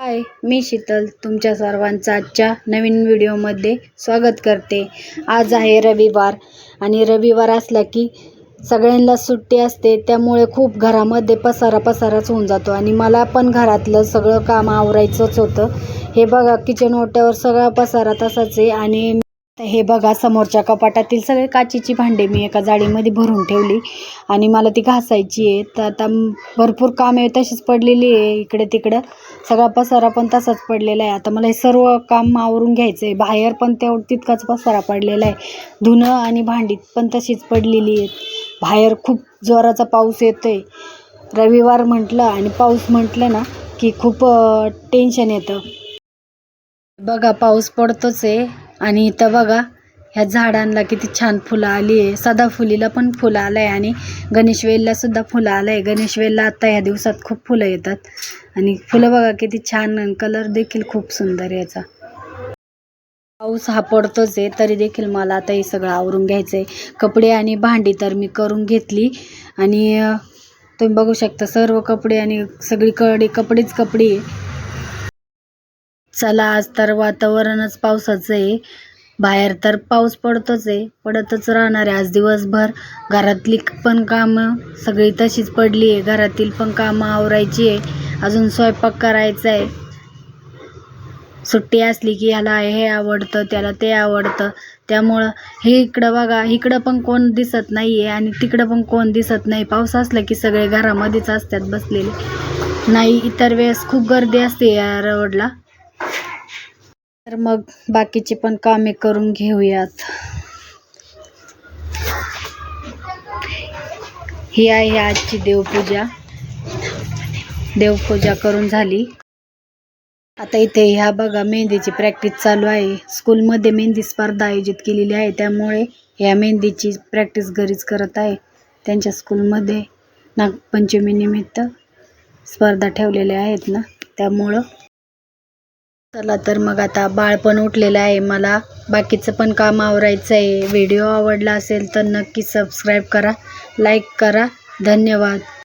हाय मी शीतल तुमच्या सर्वांचं आजच्या नवीन व्हिडिओमध्ये स्वागत करते. आज आहे रविवार आणि रविवार असला की सगळ्यांना सुट्टी असते त्यामुळे खूप घरामध्ये पसारा पसाराच होऊन जातो आणि मला पण घरातलं सगळं काम आवरायचंच होतं. हे बघा किचन ओट्यावर सगळा पसारा तसाच आहे आणि हे बघा समोरच्या कपाटातील सगळे काचेची भांडे मी एका जाळीमध्ये भरून ठेवली आणि मला ती घासायची आहे. तर आता भरपूर काम आहे तशीच पडलेली आहे इकडे तिकडं सगळा पसारा पण तसाच पडलेला आहे. आता मला हे सर्व काम आवरून घ्यायचं आहे बाहेर पण तेवढं तितकाच पसारा पडलेला आहे. धुणं आणि भांडी पण तशीच पडलेली आहेत. बाहेर खूप जोराचा पाऊस येतो आहे रविवार म्हटलं आणि पाऊस म्हटलं ना की खूप टेन्शन येतं. बघा पाऊस पडतोच आहे. आणि इथं बघा ह्या झाडांना किती छान फुलं आली आहे. सदाफुलीला पण फुलं आलं आहे आणि गणेशवेलला सुद्धा फुलं आलं आहे गणेशवेलला आता ह्या दिवसात खूप फुलं येतात. आणि फुलं बघा किती छान कलर देखील खूप सुंदर याचा. पाऊस हा पडतोच आहे तरी देखील मला आता हे सगळं आवरून घ्यायचं आहे कपडे आणि भांडी तर मी करून घेतली. आणि तुम्ही बघू शकता सर्व कपडे आणि सगळीकडे कपडेच कपडे आहे. चला आज तर वातावरणच पावसाचं आहे. बाहेर तर पाऊस पडतोच आहे. पडतच राहणार आहे आज दिवसभर. घरातली पण कामं सगळी तशीच पडली आहे. घरातील पण कामं आवरायची आहे. अजून स्वयंपाक करायचा आहे. सुट्टी असली की ह्याला हे आवडतं त्याला ते आवडतं. त्यामुळं हे इकडं बघा इकडं पण कोण दिसत नाही आहे आणि तिकडं पण कोण दिसत नाही. पाऊस असला की सगळे घरामध्येच असतात बसलेले. नाही इतर वेळेस खूप गर्दी असते या रोडला तर मग बाकीची पण कामे करून घेऊयात. ही आहे आजची देवपूजा. देवपूजा करून झाली. आता इथे ह्या बघा मेहंदीची प्रॅक्टिस चालू आहे. स्कूलमध्ये मेहंदी स्पर्धा आयोजित केलेली आहे. त्यामुळे ह्या मेहंदीची प्रॅक्टिस घरीच करत आहे. त्यांच्या स्कूलमध्ये नागपंचमी निमित्त स्पर्धा ठेवलेल्या आहेत ना? त्यामुळं चला तर मग आता बाळ पण उठलेलं आहे. मला बाकीचं पण काम आवरायचं आहे व्हिडिओ आवडला असेल तर नक्की सबस्क्राईब करा लाईक करा. धन्यवाद.